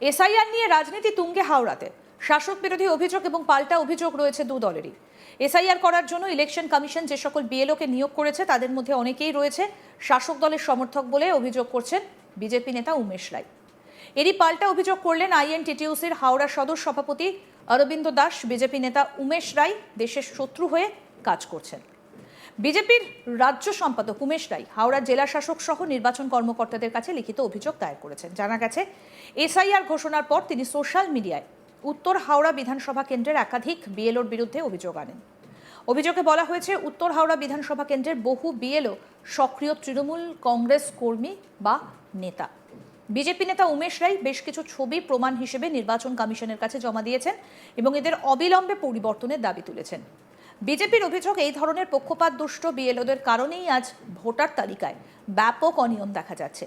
SIR নিয়ে রাজনীতি তুঙ্গে হাওড়াতে। শাসক বিরোধী অভিযোগ এবং পাল্টা অভিযোগ রয়েছে দু দলেরই। এসআইআর করার জন্য ইলেকশন কমিশন যে সকল বিএলওকে নিয়োগ করেছে, তাদের মধ্যে অনেকেই রয়েছে শাসক দলের সমর্থক বলে অভিযোগ করছেন বিজেপি নেতা উমেশ রায়। এরই পাল্টা অভিযোগ করলেন আইএনটিটিউসির হাওড়া সদর সভাপতি অরবিন্দ দাস। বিজেপি নেতা উমেশ রায় দেশের শত্রু হয়ে কাজ করছেন। বিজেপির রাজ্য সম্পাদক উমেশ রায় হাওড়া জেলা শাসক সহ নির্বাচন কর্মকর্তাদের কাছে লিখিত অভিযোগ দায়ের করেছেন। জানা গেছে, এসআইআর ঘোষণার পর তিনি সোশ্যাল মিডিয়ায় উত্তর হাওড়া বিধানসভা কেন্দ্রের একাধিক বিএলওর বিরুদ্ধে অভিযোগ আনেন। অভিযোগে বলা হয়েছে, উত্তর হাওড়া বিধানসভা কেন্দ্রের বহু বিএলও সক্রিয় তৃণমূল কংগ্রেস কর্মী বা নেতা। বিজেপি নেতা উমেশ রায় বেশ কিছু ছবি প্রমাণ হিসেবে নির্বাচন কমিশনের কাছে জমা দিয়েছেন এবং এদের অবিলম্বে পরিবর্তনের দাবি তুলেছেন। বিজেপির অভিযোগ এই ধরনের পক্ষপাত দুষ্ট বিএলওদের কারণেই আজ ভোটার তালিকায় ব্যাপক অনিয়ম দেখা যাচ্ছে।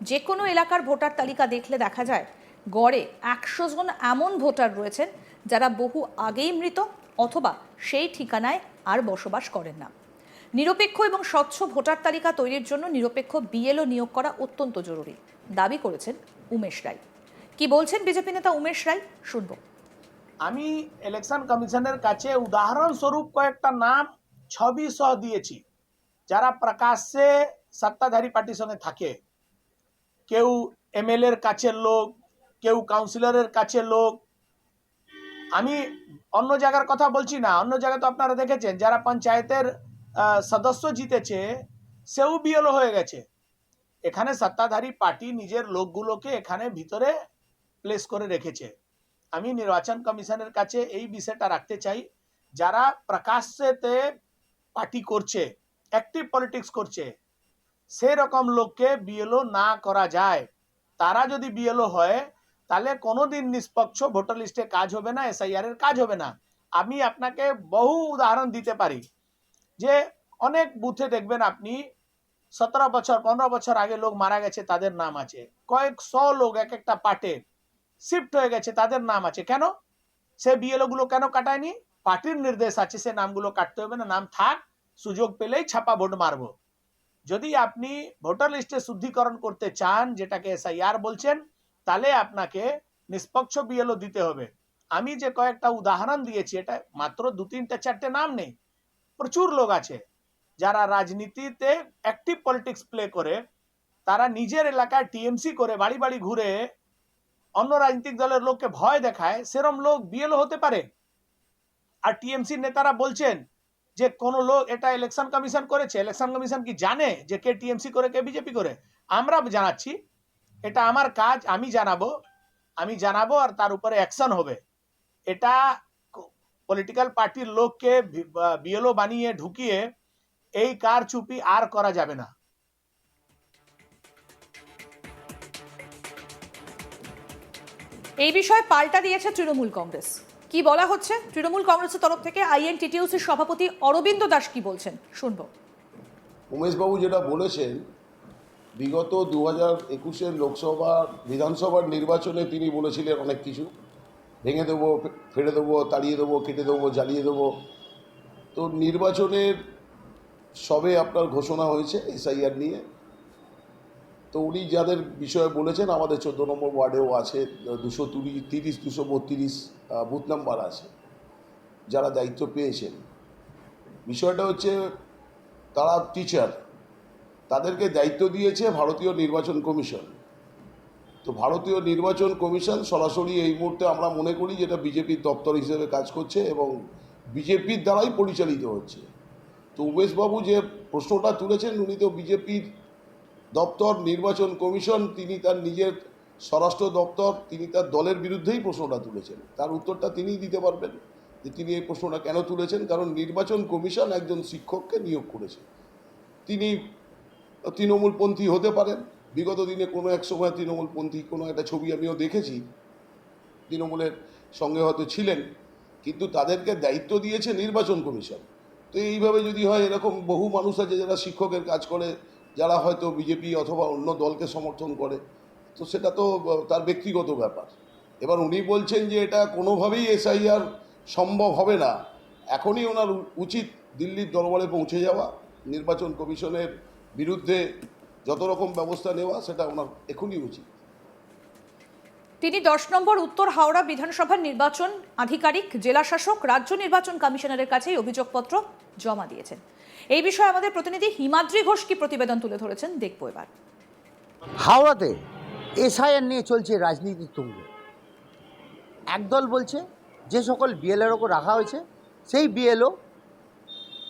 যে কোনো এলাকার ভোটার তালিকা দেখলে দেখা যায়, গড়ে একশো জন এমন ভোটার রয়েছেন যারা বহু আগেই মৃত অথবা সেই ঠিকানায় আর বসবাস করেন না। নিরপেক্ষ এবং স্বচ্ছ ভোটার তালিকা তৈরির জন্য নিরপেক্ষ বিএলও নিয়োগ করা অত্যন্ত জরুরি, দাবি করেছেন উমেশ রায়। কি বলছেন বিজেপি নেতা উমেশ রায়? শুনব। আমি ইলেকশন কমিশনের কাছে উদাহরণস্বরূপ কয়েকটা নাম, ছবি সহ দিয়েছি। যারা প্রকাশ্যে সত্তাধারী পার্টির সঙ্গে থাকে। কেউ এমএলএর কাছের লোক, কেউ কাউন্সিলরের কাছের লোক। আমি অন্য জায়গার কথা বলছি না, অন্য জায়গায় তো আপনারা দেখেছেন, যারা পঞ্চায়েতের সদস্য জিতেছে, সেও বিএলও হয়ে গেছে। এখানে সত্তাধারী পার্টি নিজের লোকগুলোকে এখানে ভিতরে প্লেস করে রেখেছে। আমি নির্বাচন কমিশনের কাছে এই বিষয়টা রাখতে চাই। যারা প্রকাশ্যেতে পার্টি করছে অ্যাক্টিভ পলিটিক্স করছে সেই রকম লোককে বিএলও না করা যায়। তারা যদি বিএলও হয়, তাহলে কোনোদিন নিষ্পক্ষ ভোটার লিস্টে কাজ হবে না এসআইআর এর কাজ হবে না। আমি আপনাকে বহু উদাহরণ দিতে পারি, যে অনেক বুথে দেখবেন আপনি, সতেরো বছর, পনেরো বছর আগে লোক মারা গেছে, তাদের নাম আছে। কয়েক শ লোক এক একটা পার্টে শিফট হয়ে গেছে, তাদের নাম আছে। কেন? সে বিএলও গুলো কেন কাটায়নি? পার্টির নির্দেশ আছে, সে নামগুলো কাটতে হবে না, নাম থাক, সুযোগ পেলেই ছাপা ভোট মারবো। যদি আপনি ভোটার লিস্টে শুদ্ধিকরণ করতে চান, যেটাকে এসআইআর বলছেন, তাহলে আপনাকে নিষ্পক্ষ বিএলও দিতে হবে। আমি যে কয়েকটা উদাহরণ দিয়েছি, এটা মাত্র দু তিনটে চারটে নাম নেই। প্রচুর লোক আছে, যারা রাজনীতিতে অ্যাক্টিভ পলিটিক্স প্লে করে, তারা নিজের এলাকায় টিএমসি করে, বাড়ি বাড়ি ঘুরে অন্য রাজনৈতিক দলের লোককে ভয় দেখায়, সেরম লোক বিএলও হতে পারে। আর টিএমসি নেতারা বলছেন যে, কোন লোক এটা ইলেকশন কমিশন করেছে ইলেকশন কমিশন কি জানে যে কে টিএমসি করে, কে বিজেপি করে? আমরা জানাচ্ছি, এটা আমার কাজ, আমি জানাব আমি জানাব আর তার উপরে অ্যাকশন হবে। এটা পলিটিক্যাল পার্টির লোককে বিএলও বানিয়ে ঢুকিয়ে এই কার চুপি আর করা যাবে না। এই বিষয়ে পাল্টা দিয়েছে তৃণমূল কংগ্রেস। কি বলা হচ্ছে? তৃণমূল কংগ্রেসের তরফ থেকে আইএনটিটিউসির সভাপতি অরবিন্দ দাস কি বলছেন? শুনব। উমেশবাবু যেটা বলেছেন, বিগত দু হাজার একুশের লোকসভা, বিধানসভার নির্বাচনে তিনি বলেছিলেন অনেক কিছু। ভেঙে দেবো ফেলে দেবো, তাড়িয়ে দেবো, কেটে দেবো, জ্বালিয়ে দেবো। তো নির্বাচনের সবে আপনার ঘোষণা হয়েছে এসআইআর নিয়ে। তো উনি যাদের বিষয়ে বলেছেন, আমাদের চোদ্দ নম্বর ওয়ার্ডেও আছে, দুশো তিরিশ, দুশো বত্রিশ বুথ নাম্বার আছে, যারা দায়িত্ব পেয়েছেন। বিষয়টা হচ্ছে, তারা টিচার তাদেরকে দায়িত্ব দিয়েছে ভারতীয় নির্বাচন কমিশন। তো ভারতীয় নির্বাচন কমিশন সরাসরি এই মুহূর্তে আমরা মনে করি যেটা বিজেপির দপ্তর হিসেবে কাজ করছে এবং বিজেপির দ্বারাই পরিচালিত হচ্ছে। তো উমেশবাবু যে প্রশ্নটা তুলেছেন, উনি তো বিজেপির দপ্তর, নির্বাচন কমিশন, তিনি তার নিজের স্বরাষ্ট্র দপ্তর, তিনি তার দলের বিরুদ্ধেই প্রশ্নটা তুলেছেন। তার উত্তরটা তিনিই দিতে পারবেন যে তিনি এই প্রশ্নটা কেন তুলেছেন, কারণ নির্বাচন কমিশন একজন শিক্ষককে নিয়োগ করেছে। তিনি তৃণমূলপন্থী হতে পারেন, বিগত দিনে কোনো এক সময় তৃণমূলপন্থী কোনো একটা ছবি আমিও দেখেছি, তৃণমূলের সঙ্গে হয়তো ছিলেন, কিন্তু তাদেরকে দায়িত্ব দিয়েছে নির্বাচন কমিশন। তো এইভাবে যদি হয়, এরকম বহু মানুষ আছে যারা শিক্ষকের কাজ করে যারা হয়তো বিজেপি অথবা অন্য দলকে সমর্থন করে, তো সেটা তো তার ব্যক্তিগত ব্যাপার। এবার উনি বলছেন যে এটা কোনোভাবেই এসআইআর সম্ভব হবে না। এখনই ওনার উচিত দিল্লির দরবারে পৌঁছে যাওয়া, নির্বাচন কমিশনের বিরুদ্ধে যত রকম ব্যবস্থা নেওয়া, সেটা ওনার এখনই উচিত। তিনি দশ নম্বর উত্তর হাওড়া বিধানসভার নির্বাচন আধিকারিক, জেলা শাসক, রাজ্য নির্বাচন কমিশনারের কাছে অভিযোগপত্র জমা দিয়েছেন। এই বিষয়ে আমাদের প্রতিনিধি হিমাদ্রি ঘোষ কি প্রতিবেদন তুলে ধরেছেন দেখব এবার। হাওড়াতে এসআইআর নিয়ে চলছে রাজনীতির তুঙ্গ। একদল বলছে যে সকল বিএলএর ওপর রাখা হয়েছে, সেই বিএলও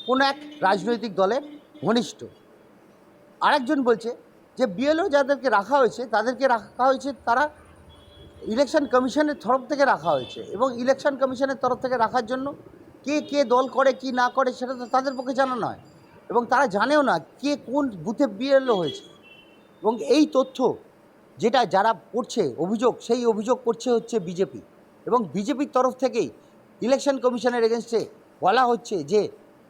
কোনো এক রাজনৈতিক দলের ঘনিষ্ঠ। আরেকজন বলছে যে বিএলও যাদেরকে রাখা হয়েছে, তাদেরকে রাখা হয়েছে তারা ইলেকশন কমিশনের তরফ থেকে রাখা হয়েছে এবং ইলেকশন কমিশনের তরফ থেকে রাখার জন্য কে কে দল করে, কি না করে সেটা তো তাদের পক্ষে জানা নয় এবং তারা জানেও না কে কোন বুথে বিএলও হয়েছে। এবং এই তথ্য যেটা যারা করছে অভিযোগ, সেই অভিযোগ করছে হচ্ছে বিজেপি এবং বিজেপির তরফ থেকেই ইলেকশন কমিশনের এগেনস্টে বলা হচ্ছে যে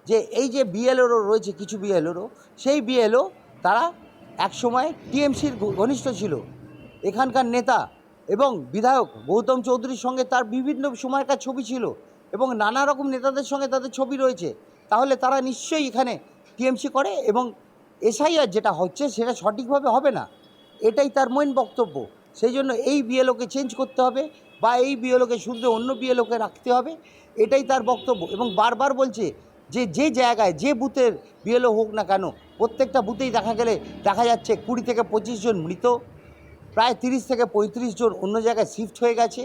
যে এই যে বিএলওরও রয়েছে, কিছু বিএলওরও সেই বিএলও তারা একসময় টিএমসির ঘনিষ্ঠ ছিল। এখানকার নেতা এবং বিধায়ক গৌতম চৌধুরীর সঙ্গে তার বিভিন্ন সময়কার ছবি ছিল এবং নানা রকম নেতাদের সঙ্গে তাদের ছবি রয়েছে, তাহলে তারা নিশ্চয়ই এখানে টিএমসি করে এবং এসআইআর যেটা হচ্ছে সেটা সঠিকভাবে হবে না। এটাই তার মেন বক্তব্য। সেই জন্য এই বিএলওকে চেঞ্জ করতে হবে বা এই বিএলওকে শুদ্ধ অন্য বিএলওকে রাখতে হবে, এটাই তার বক্তব্য। এবং বারবার বলছে যে যে জায়গায়, যে বুথের বিএলও হোক না কেন, প্রত্যেকটা বুথেই দেখা গেলে দেখা যাচ্ছে কুড়ি থেকে পঁচিশ জন মৃত। প্রায় তিরিশ থেকে পঁয়ত্রিশ জন অন্য জায়গায় শিফট হয়ে গেছে।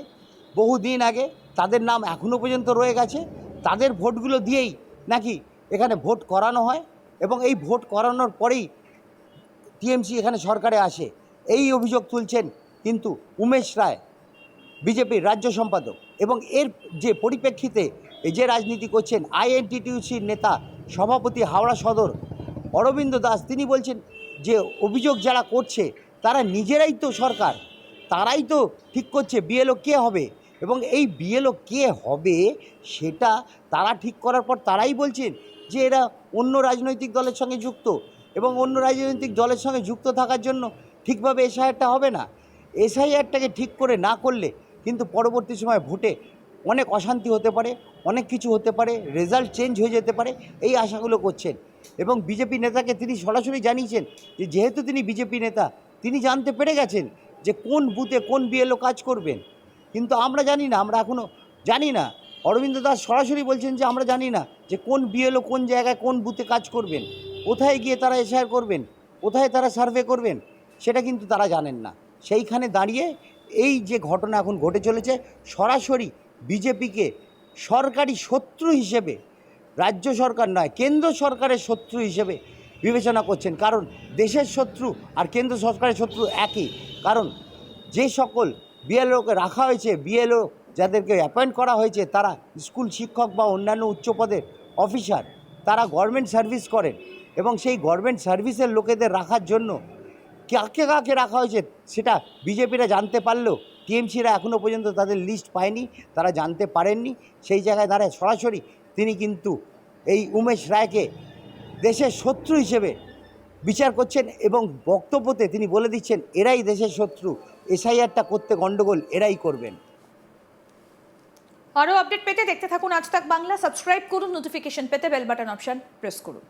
বহুদিন আগে তাদের নাম এখনও পর্যন্ত রয়ে গেছে। তাদের ভোটগুলো দিয়েই নাকি এখানে ভোট করানো হয় এবং এই ভোট করানোর পরেই টিএমসি এখানে সরকারে আসে। এই অভিযোগ তুলছেন কিন্তু উমেশ রায়, বিজেপির রাজ্য সম্পাদক এবং এর যে পরিপ্রেক্ষিতে যে রাজনীতি করছেন আইএনটিটিউসির নেতা সভাপতি হাওড়া সদর অরবিন্দ দাস, তিনি বলছেন যে অভিযোগ যারা করছে তারা নিজেরাই তো সরকার, তারাই তো ঠিক করছে বিএলও কে হবে এবং এই বিএলও কে হবে সেটা তারা ঠিক করার পর তারাই বলছেন যে এরা অন্য রাজনৈতিক দলের সঙ্গে যুক্ত এবং অন্য রাজনৈতিক দলের সঙ্গে যুক্ত থাকার জন্য ঠিকভাবে এসআইআরটা হবে না। এসআইআরটাকে ঠিক করে না করলে কিন্তু পরবর্তী সময় ভোটে অনেক অশান্তি হতে পারে, অনেক কিছু হতে পারে, রেজাল্ট চেঞ্জ হয়ে যেতে পারে, এই আশাগুলো করছেন এবং বিজেপি নেতাকে তিনি সরাসরি জানিয়েছেন যে যেহেতু তিনি বিজেপি নেতা তিনি জানতে পেরে গেছেন যে কোন বুথে কোন বিএলও কাজ করবেন। কিন্তু আমরা জানি না, আমরা এখনও জানি না। অরবিন্দ দাস সরাসরি বলছেন যে আমরা জানি না যে কোন বিএলও কোন জায়গায় কোন বুথে কাজ করবেন। কোথায় গিয়ে তারা এসআর করবেন? কোথায় তারা সার্ভে করবেন? সেটা কিন্তু তারা জানেন না। সেইখানে দাঁড়িয়ে এই যে ঘটনা এখন ঘটে চলেছে, সরাসরি বিজেপিকে সরকারি শত্রু হিসেবে, রাজ্য সরকার নয়, কেন্দ্র সরকারের শত্রু হিসেবে বিবেচনা করছেন। কারণ দেশের শত্রু আর কেন্দ্র সরকারের শত্রু একই। কারণ যে সকল বিএলওকে রাখা হয়েছে, বিএলও যাদেরকে অ্যাপয়েন্ট করা হয়েছে, তারা স্কুল শিক্ষক বা অন্যান্য উচ্চ পদের অফিসার তারা গভর্নমেন্ট সার্ভিস করেন এবং সেই গভর্নমেন্ট সার্ভিসের লোকেদের রাখার জন্য কাকে কাকে রাখা হয়েছে সেটা বিজেপিরা জানতে পারলেও টিএমসিরা এখনও পর্যন্ত তাদের লিস্ট পায়নি, তারা জানতে পারেননি। সেই জায়গায় দাঁড়ায় সরাসরি তিনি কিন্তু এই উমেশ রায়কে দেশের শত্রু হিসেবে বিচার করছেন এবং বক্তব্যতে তিনি বলে দিচ্ছেন, এরাই দেশের শত্রু। এসআইআরটা করতে গণ্ডগোল এরাই করবেন। আরও আপডেট পেতে দেখতে থাকুন আজ তাক বাংলা। সাবস্ক্রাইব করুন, নোটিফিকেশন পেতে বেল বাটন অপশন প্রেস করুন।